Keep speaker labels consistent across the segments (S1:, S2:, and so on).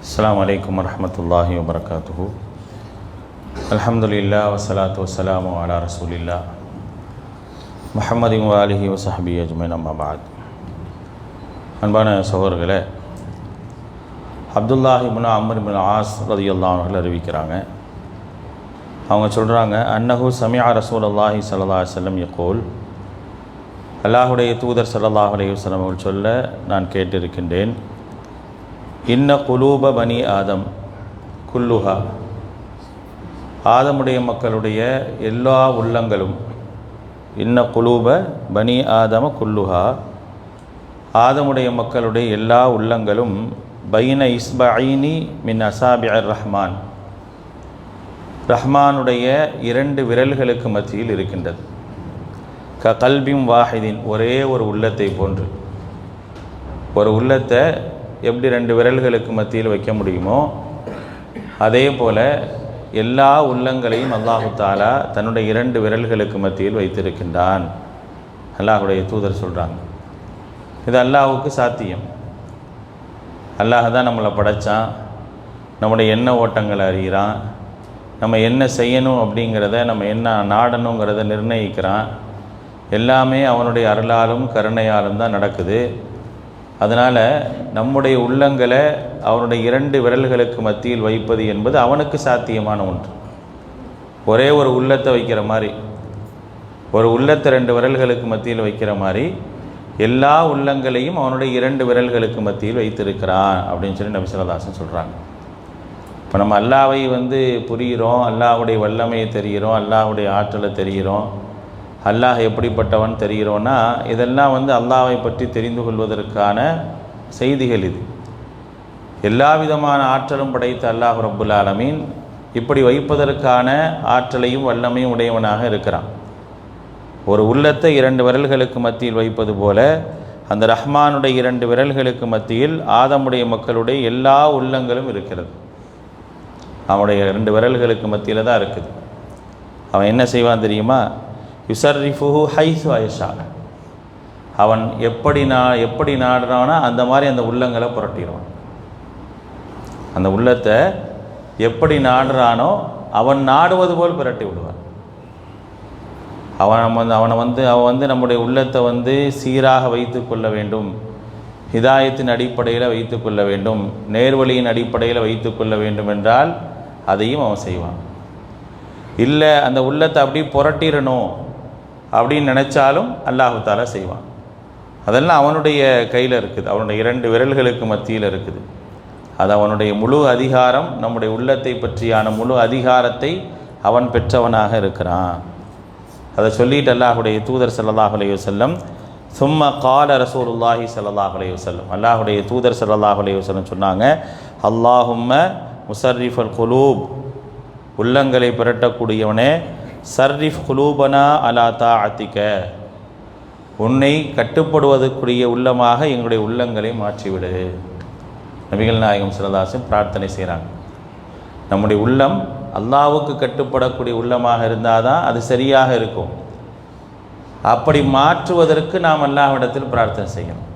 S1: السلام عليكم ورحمة الله وبركاته الحمد لله والصلاة والسلام على رسول الله محمد وآله وصحبه أجمعين أما بعد அன்பான சகோதரர்களே Abdullah ibn Amr ibn As ரதியுல்லாஹ் அவர்கள் அறிவிக்கிறாங்க அவங்க சொல்கிறாங்க அன்னஹு சமியா ரசூல் அல்லாஹி சல்லா செல்லம் யகோல் அல்லாஹுடைய தூதர் சல்லல்லாஹ் அலைஹி வஸல்லம் அவர்கள் சொல்ல நான் கேட்டிருக்கின்றேன் இன்ன குலூப பனி ஆதம் குல்லுஹா. ஆதமுடைய மக்களுடைய எல்லா உள்ளங்களும் இன்ன குலூப பனி ஆதம குல்லுஹா. ஆதமுடைய மக்களுடைய எல்லா உள்ளங்களும் பைன இஸ்பைனி மின் அசாபி அர் ரஹ்மான். ரஹ்மானுடைய இரண்டு விரல்களுக்கு மத்தியில் இருக்கின்றது. க கல்பிம் வாஹிதின் ஒரே ஒரு உள்ளத்தை போன்று. ஒரு உள்ளத்தை எப்படி ரெண்டு விரல்களுக்கு மத்தியில் வைக்க முடியுமோ அதே போல் எல்லா உள்ளங்களையும் அல்லாஹு தாலா தன்னுடைய இரண்டு விரல்களுக்கு மத்தியில் வைத்திருக்கின்றான். அல்லாஹுடைய தூதர் சொல்கிறாங்க இது அல்லாஹுக்கு சாத்தியம். அல்லாஹ் தான் நம்மளை படைத்தான் நம்முடைய எண்ண ஓட்டங்களை அறிகிறான். நம்ம என்ன செய்யணும் அப்படிங்கிறத நம்ம என்ன நாடணுங்கிறத நிர்ணயிக்கிறான். எல்லாமே அவனுடைய அருளாலும் கருணையாலும் தான் நடக்குது. அதனால் நம்முடைய உள்ளங்களை அவனுடைய இரண்டு விரல்களுக்கு மத்தியில் வைப்பது என்பது அவனுக்கு சாத்தியமான ஒன்று. ஒரே ஒரு உள்ளத்தை வைக்கிற மாதிரி ஒரு உள்ளத்தை ரெண்டு விரல்களுக்கு மத்தியில் வைக்கிற மாதிரி எல்லா உள்ளங்களையும் அவனுடைய இரண்டு விரல்களுக்கு மத்தியில் வைத்திருக்கிறான் அப்படின்னு சொல்லி நபிசல்லாசன் சொல்கிறாங்க இப்போ நம்ம அல்லாவை வந்து புரிகிறோம் அல்லாஹுடைய வல்லமையை தெரிகிறோம் அல்லாவுடைய ஆற்றலை தெரிகிறோம் அல்லாஹ் எப்படிப்பட்டவன் தெரிகிறோன்னா இதெல்லாம் வந்து அல்லாவை பற்றி தெரிந்து கொள்வதற்கான செய்திகள் இது. எல்லா விதமான ஆற்றலும் படைத்த அல்லாஹ் ரப்புல் ஆலமீன் இப்படி வைப்பதற்கான ஆற்றலையும் வல்லமையும் உடையவனாக இருக்கிறான். ஒரு உள்ளத்தை இரண்டு விரல்களுக்கு மத்தியில் வைப்பது போல அந்த ரஹ்மானுடைய இரண்டு விரல்களுக்கு மத்தியில் ஆதமுடைய மக்களுடைய எல்லா உள்ளங்களும் இருக்கிறது. அவனுடைய ரெண்டு விரல்களுக்கு மத்தியில் தான் இருக்குது. அவன் என்ன செய்வான் தெரியுமா? யுசர்ரிஃபுஹு ஹைசு ஐஷா. அவன் எப்படி நா எப்படி நாடுறானோ அந்த மாதிரி அந்த உள்ளங்களை புரட்டிடுவான். அந்த உள்ளத்தை எப்படி நாடுறானோ அவன் நாடுவது போல் புரட்டி விடுவான். அவன் வந்து அவனை வந்து அவன் வந்து நம்முடைய உள்ளத்தை வந்து சீராக வைத்து கொள்ள வேண்டும். ஹிதாயத்தின் அடிப்படையில் வைத்து கொள்ள வேண்டும். நேர்வழியின் அடிப்படையில் வைத்து கொள்ள வேண்டும் என்றால் அதையும் அவன் செய்வான். இல்லை அந்த உள்ளத்தை அப்படி புரட்டிடணும். அப்படின்னு நினச்சாலும் அல்லாஹு தாலா செய்வான். அதெல்லாம் அவனுடைய கையில் இருக்குது. அவனுடைய இரண்டு விரல்களுக்கு மத்தியில் இருக்குது. அது அவனுடைய முழு அதிகாரம் நம்முடைய உள்ளத்தை பற்றியான முழு அதிகாரத்தை அவன் பெற்றவனாக இருக்கிறான். அதை சொல்லிட்டு அல்லாஹுடைய தூதர் சல்லாஹ் அலைய வல்லம் சும்மா கால ரசூலுல்லாஹி சல்லாஹ் அலைய வல்லம் அல்லாஹுடைய தூதர் சல்லாஹ் அலைய வல்லம் சொன்னாங்க அல்லாஹும்ம முசர்ரிஃபல் குலூப். உள்ளங்களை புரட்டக்கூடியவனே சர்ரிஃப் குலூபனா அலா தா அத்திக்க உன்னை கட்டுப்படுவதற்குரிய உள்ளமாக எங்களுடைய உள்ளங்களை மாற்றிவிடு. நபிகள் நாயகம் சிலதாசன் பிரார்த்தனை செய்கிறாங்க. நம்முடைய உள்ளம் அல்லாவுக்கு கட்டுப்படக்கூடிய உள்ளமாக இருந்தால் தான் அது சரியாக இருக்கும். அப்படி மாற்றுவதற்கு நாம் அல்லாஹ்விடத்தில் பிரார்த்தனை செய்யணும்.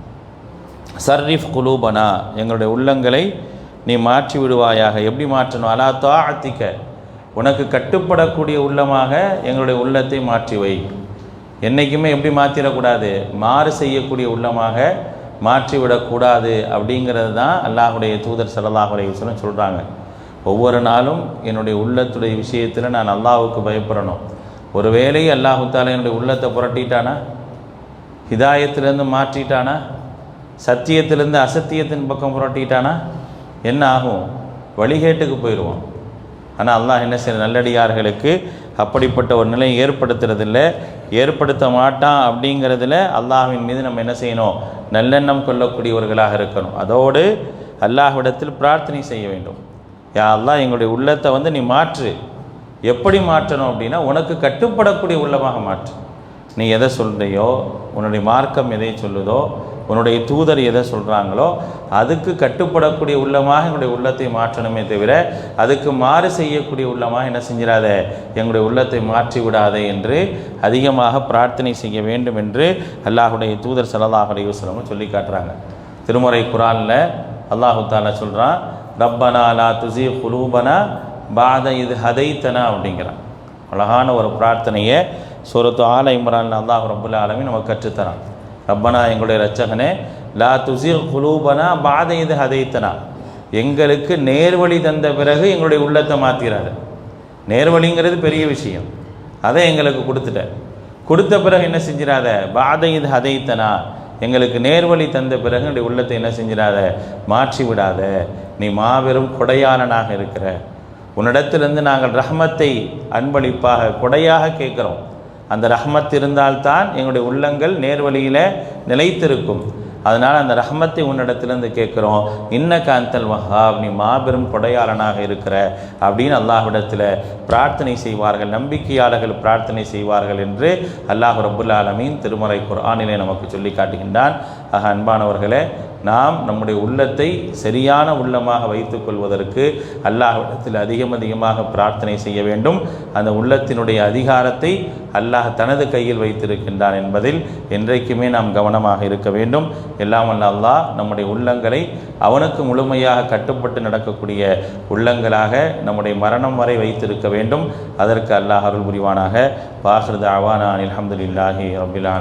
S1: சர்ரிஃப் குலூபனா எங்களுடைய உள்ளங்களை நீ மாற்றி விடுவாயாக எப்படி மாற்றணும்? அலா தா அத்திக்க உனக்கு கட்டுப்படக்கூடிய உள்ளமாக எங்களுடைய உள்ளத்தை மாற்றி வை. என்றைக்குமே எப்படி மாற்றிடக்கூடாது மாறு செய்யக்கூடிய உள்ளமாக மாற்றிவிடக்கூடாது அப்படிங்கிறது தான் அல்லாஹுடைய தூதர் சல்லாஹுடைய விஷயம் சொல்கிறாங்க ஒவ்வொரு நாளும் என்னுடைய உள்ளத்துடைய விஷயத்தில் நான் அல்லாஹுக்கு பயப்படணும். ஒருவேளை வேளை தாலா என்னுடைய உள்ளத்தை புரட்டிட்டானா? ஹிதாயத்திலேருந்து மாற்றிட்டானா? சத்தியத்திலேருந்து அசத்தியத்தின் பக்கம் புரட்டிட்டானா? என்ன ஆகும்? வழிகேட்டுக்கு போயிடுவோம் ஆனால் அல்லாஹ் என்ன செய்ய நல்லடியார்களுக்கு அப்படிப்பட்ட ஒரு நிலையை ஏற்படுத்துறதில்ல. ஏற்படுத்த மாட்டான் அப்படிங்கிறதுல அல்லாஹின் மீது நம்ம என்ன செய்யணும்? நல்லெண்ணம் கொள்ளக்கூடியவர்களாக இருக்கணும். அதோடு அல்லாஹ்விடத்தில் பிரார்த்தனை செய்ய வேண்டும். யா அல்லாஹ் எங்களுடைய உள்ளத்தை வந்து நீ மாற்று. எப்படி மாற்றணும் அப்படின்னா உனக்கு கட்டுப்படக்கூடிய உள்ளமாக மாற்று. நீ எதை சொல்கிறையோ உன்னுடைய மார்க்கம் எதை சொல்லுதோ உன்னுடைய தூதர் எதை சொல்கிறாங்களோ அதுக்கு கட்டுப்படக்கூடிய உள்ளமாக எங்களுடைய உள்ளத்தை மாற்றணுமே தவிர அதுக்கு மாறு செய்யக்கூடிய உள்ளமாக என்ன செஞ்சிடாத எங்களுடைய உள்ளத்தை மாற்றி விடாதே என்று அதிகமாக பிரார்த்தனை செய்ய வேண்டும் என்று அல்லாஹுடைய தூதர் சல்லாஹ் அலையுஸ்லமும் சொல்லி காட்டுறாங்க. திருமறை குரானில் அல்லாஹு தாலா சொல்கிறான் ரப்பனா லா துசி குலூபனா பாத இது ஹதைத்தனா அப்படிங்கிறான். அழகான ஒரு பிரார்த்தனையை சூரத்து ஆல இம்ரான் அல்லாஹ் ரபுல்லா ஆலமி நமக்கு கற்றுத்தரான். ரப்பனா எங்களுடைய ரச்சகனே லா துசிர் குலூபனா பாதை இது ஹதைத்தனா. எங்களுக்கு நேர்வழி தந்த பிறகு எங்களுடைய உள்ளத்தை மாற்றிறாரு நேர்வழிங்கிறது பெரிய விஷயம். அதை எங்களுக்கு கொடுத்துட்ட கொடுத்த பிறகு என்ன செஞ்சிடாத? பாதை இது ஹதைத்தனா. எங்களுக்கு நேர்வழி தந்த பிறகு என்னுடைய உள்ளத்தை என்ன செஞ்சிடாத? மாற்றி விடாத. நீ மாபெரும் கொடையாளனாக இருக்கிற. உன்னிடத்திலிருந்து நாங்கள் ரஹ்மத்தை அன்பளிப்பாக கொடையாக கேட்குறோம். அந்த ரஹ்மத் இருந்தால்தான் எங்களுடைய உள்ளங்கள் நேர்வழியில் நிலைத்திருக்கும். அதனால் அந்த ரஹ்மத்தை உன்னிடத்திலிருந்து கேட்குறோம். இன்ன காந்தல் வஹாப் நீ மாபெரும் கொடையாளனாக இருக்கிற அப்படின்னு அல்லாஹ்விடத்தில் பிரார்த்தனை செய்வார்கள் நம்பிக்கையாளர்கள் பிரார்த்தனை செய்வார்கள் என்று அல்லாஹ் ரபுல் ஆலமீன் திருமறை குர்ஆனிலே நமக்கு சொல்லி காட்டுகின்றான். ஆக அன்பானவர்களே நாம் நம்முடைய உள்ளத்தை சரியான உள்ளமாக வைத்துக் கொள்வதற்கு அல்லாஹ்விடத்தில் அதிகம் அதிகமாக பிரார்த்தனை செய்ய வேண்டும். அந்த உள்ளத்தினுடைய அதிகாரத்தை அல்லாஹ் தனது கையில் வைத்திருக்கின்றான் என்பதில் என்றைக்குமே நாம் கவனமாக இருக்க வேண்டும். எல்லாம் வல்ல அல்லாஹ் நம்முடைய உள்ளங்களை அவனுக்கு முழுமையாக கட்டுப்பட்டு நடக்கக்கூடிய உள்ளங்களாக நம்முடைய மரணம் வரை வைத்திருக்க வேண்டும். அதற்கு அல்லாஹ் அருள் புரிவானாக. வாஹிருத அவானா அலமதுல்லாஹி ரபில்